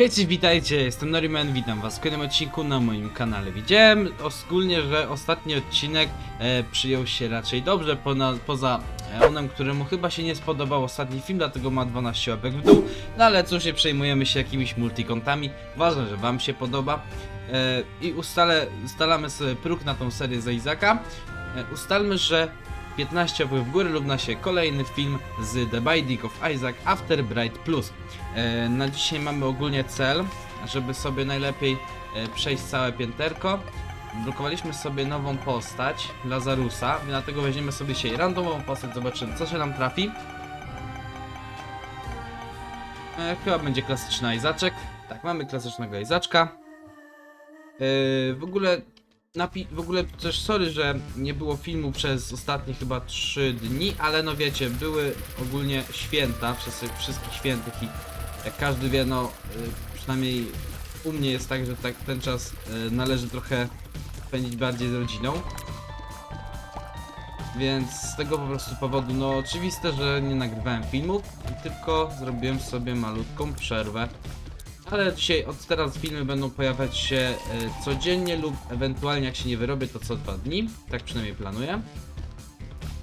Wiecie, witajcie, jestem Noriman, witam was w kolejnym odcinku na moim kanale. Widziałem ogólnie, że ostatni odcinek e, przyjął się raczej dobrze, pona, poza e, onem, któremu chyba się nie spodobał ostatni film, dlatego ma 12 łapek w dół. No ale cóż, nie przejmujemy się jakimiś multikontami, ważne, że wam się podoba. E, I ustalę, ustalamy sobie próg na tą serię z Izaka. E, ustalmy, że 15 łapek w górę równa się kolejny film z The Binding of Isaac After Bright Plus. E, na dzisiaj mamy ogólnie cel, żeby sobie najlepiej e, przejść całe pięterko. Blokowaliśmy sobie nową postać, Lazarusa, dlatego weźmiemy sobie dzisiaj randomową postać, zobaczymy co się nam trafi. E, chyba będzie klasyczny Izaczek. Tak, mamy klasycznego Izaczka. E, w ogóle napi- w ogóle też sorry, że nie było filmu przez ostatnie chyba 3 dni, ale no wiecie, były ogólnie święta, wszyscy, wszystkich świętych i jak każdy wie, no y, przynajmniej u mnie jest tak, że tak ten czas y, należy trochę spędzić bardziej z rodziną. Więc z tego po prostu powodu, no oczywiste, że nie nagrywałem filmów, tylko zrobiłem sobie malutką przerwę. Ale dzisiaj od teraz filmy będą pojawiać się y, codziennie lub ewentualnie jak się nie wyrobię to co dwa dni, tak przynajmniej planuję.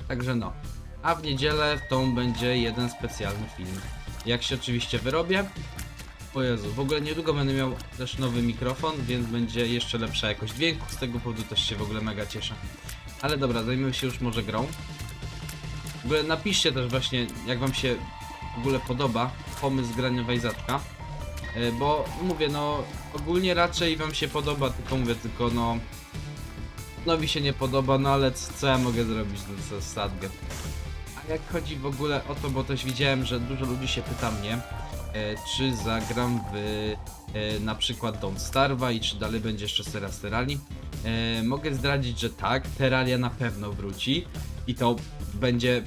Także no. A w niedzielę w tą będzie jeden specjalny film. Jak się oczywiście wyrobię. O Jezu, w ogóle niedługo będę miał też nowy mikrofon, więc będzie jeszcze lepsza jakość dźwięku. Z tego powodu też się w ogóle mega cieszę. Ale dobra, zajmiemy się już może grą. W ogóle napiszcie też właśnie, jak wam się w ogóle podoba pomysł grania w Izatka. E, Bo mówię, no ogólnie raczej wam się podoba, tylko mówię, tylko no... No mi się nie podoba, no ale co ja mogę zrobić, no co sadgę. A jak chodzi w ogóle o to, bo też widziałem, że dużo ludzi się pyta mnie, e, czy zagram w e, na przykład Don't Starva i czy dalej będzie jeszcze seria Terali. E, mogę zdradzić, że tak, Terraria na pewno wróci i to będzie,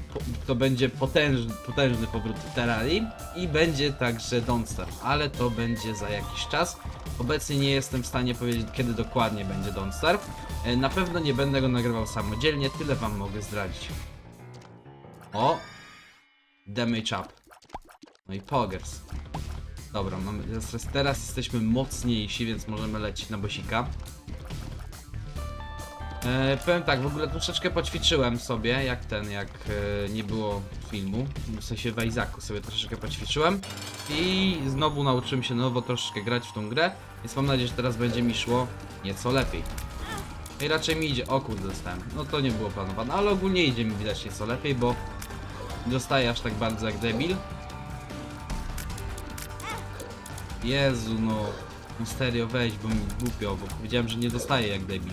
to będzie potężny, potężny powrót Terrarii i będzie także Don't Starve, ale to będzie za jakiś czas. Obecnie nie jestem w stanie powiedzieć, kiedy dokładnie będzie Don't Starve. E, Na pewno nie będę go nagrywał samodzielnie, tyle wam mogę zdradzić. O! Damage up. No i poggers. Dobra, mamy, teraz, teraz jesteśmy mocniejsi, więc możemy lecieć na bosika. E, powiem tak, w ogóle troszeczkę poćwiczyłem sobie, jak ten, jak e, nie było filmu. W sensie w Isaacu sobie troszeczkę poćwiczyłem. I znowu nauczyłem się nowo troszeczkę grać w tą grę. Więc mam nadzieję, że teraz będzie mi szło nieco lepiej. I raczej mi idzie. O kurde, dostałem. No to nie było planowane, ale ogólnie idzie mi widać nieco lepiej, bo dostaję aż tak bardzo jak debil. Jezu, no. Misterio weź, bo mi głupio, bo powiedziałem, że nie dostaję jak debil.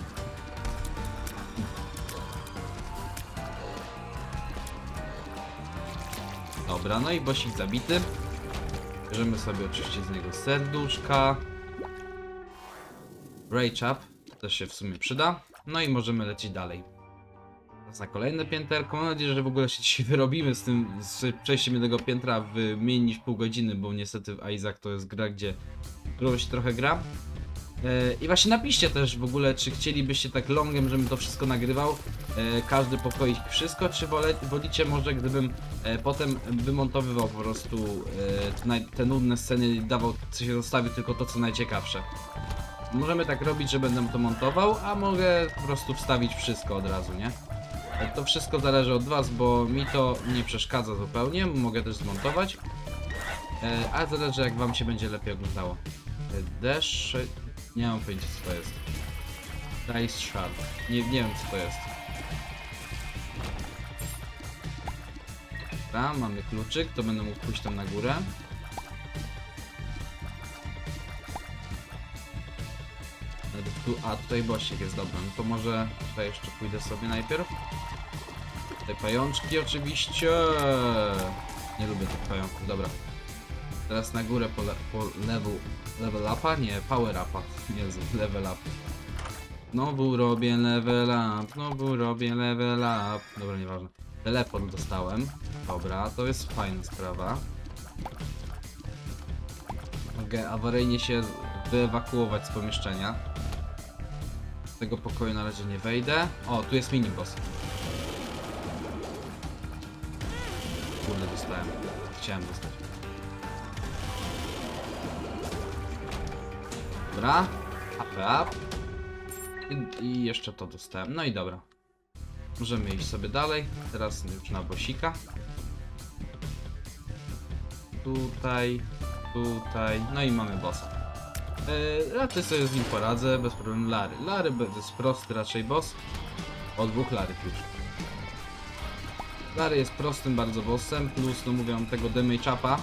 Dobra, no i bosik zabity. Bierzemy sobie oczywiście z niego serduszka. Rage up, też się w sumie przyda. No i możemy lecieć dalej. Teraz na kolejne pięterko. Mam nadzieję, że w ogóle się dzisiaj wyrobimy z tym z przejściem jednego piętra w mniej niż pół godziny, bo niestety w Isaac to jest gra, gdzie się trochę gra. E, I właśnie napiszcie też w ogóle, czy chcielibyście tak longem, żebym to wszystko nagrywał, e, każdy pokoik wszystko, czy wole, wolicie może gdybym e, potem wymontowywał po prostu te, nudne sceny i dawał, co się zostawi, tylko to co najciekawsze. Możemy tak robić, że będę to montował, a mogę po prostu wstawić wszystko od razu, nie? E, To wszystko zależy od was, bo mi to nie przeszkadza zupełnie, mogę też zmontować. A zależy jak wam się będzie lepiej oglądało. Dash... Nie mam pojęcia co to jest. Dice Shard. Nie, nie wiem co to jest. Dobra, mamy kluczyk, to będę mógł pójść tam na górę. A tutaj bossik jest dobra, no to może tutaj jeszcze pójdę sobie najpierw. Te pajączki oczywiście. Nie lubię tych pająków, dobra. Teraz na górę po, le po level, level upa? Nie, power upa. Jezu, level up. Znowu robię level up, znowu robię level up. Dobra, nieważne. Teleport dostałem. Dobra, to jest fajna sprawa. Mogę awaryjnie się wyewakuować z pomieszczenia. Z tego pokoju na razie nie wejdę. O, tu jest miniboss. Kurde, dostałem. Chciałem dostać. Dobra. Up, up. I, I jeszcze to dostałem. No i dobra. Możemy iść sobie dalej. Teraz już na bosika. Tutaj, tutaj. No i mamy bossa. Yy, sobie z nim poradzę, bez problemu. Lary. Lary to jest prosty raczej boss. O dwóch Lary już. Lary jest prostym bardzo bossem, plus no mówię mam tego damage upa,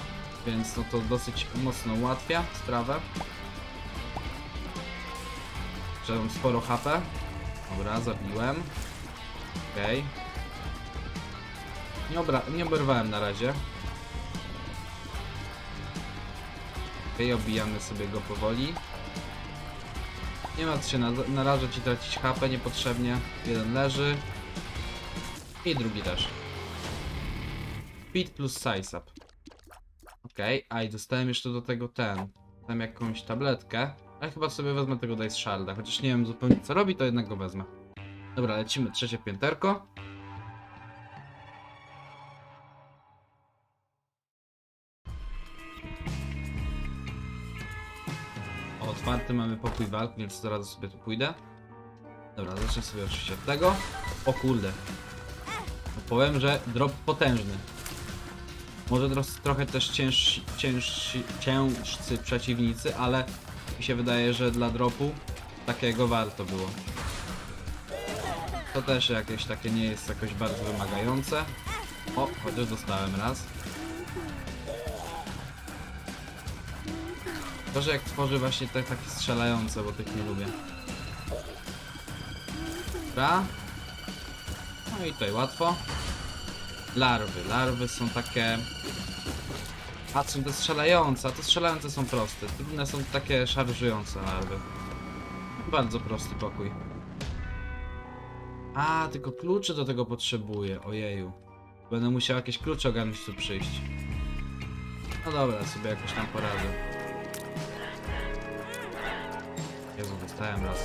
więc no to dosyć mocno ułatwia sprawę. Mam sporo HP. Dobra, zabiłem. Okej. Nie, obra nie oberwałem na razie. Okej, obijamy sobie go powoli. Nie ma co się na narażać i tracić HP niepotrzebnie. Jeden leży. I drugi też. Speed plus size up. Okej, a i dostałem jeszcze do tego ten. Tam jakąś tabletkę. Ale chyba sobie wezmę tego Dice Sharda. Chociaż nie wiem zupełnie co robi, to jednak go wezmę. Dobra, lecimy trzecie pięterko. O, otwarty mamy pokój walk, więc zaraz sobie tu pójdę. Dobra, zacznę sobie oczywiście od tego. O kurde. No powiem, że drop potężny. Może trochę też ciężsi, ciężcy przeciwnicy, ale mi się wydaje, że dla dropu takiego warto było. To też jakieś takie nie jest jakoś bardzo wymagające. O, chociaż dostałem raz. To, że jak tworzy właśnie te takie strzelające, bo tych nie lubię. Dobra. No i tutaj łatwo. Larwy. Larwy są takie... A, są te strzelające, a te strzelające są proste. Trudne są takie szarżujące larwy. Bardzo prosty pokój. A, tylko klucze do tego potrzebuję. Ojeju. Będę musiał jakieś klucze ogarnąć tu przyjść. No dobra, sobie jakoś tam poradzę. Jezu, dostałem raz.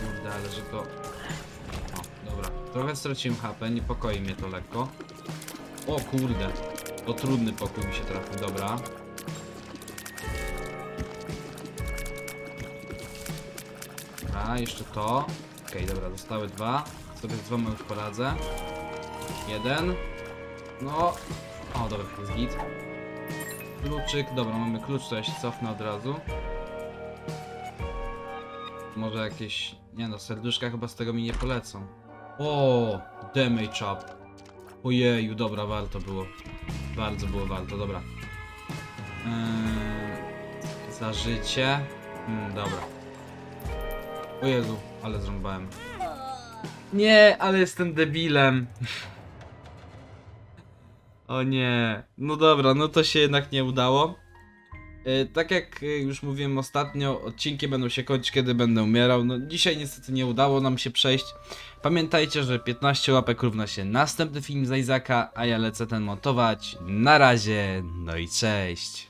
Kurde, ale że to... Trochę straciłem HP, niepokoi mnie to lekko. O kurde. To trudny pokój mi się trafił, dobra. Dobra, jeszcze to. Okej, dobra, zostały dwa. Sobie z dwoma już poradzę. Jeden. No. O, dobra, jest git. Kluczyk, dobra, mamy klucz, to ja się cofnę od razu. Może jakieś... Nie no, serduszka chyba z tego mi nie polecą. O, damage up. Ojeju, dobra, warto było. Bardzo było warto, dobra. Eee, za życie. Hmm, dobra. O Jezu, ale zrąbałem. Nie, ale jestem debilem. O nie. No dobra, no to się jednak nie udało. E, tak jak e, już mówiłem ostatnio, odcinki będą się kończyć, kiedy będę umierał. No, dzisiaj niestety nie udało nam się przejść. Pamiętajcie, że 15 łapek równa się następny film z Izaka, a ja lecę ten montować. Na razie, no i cześć.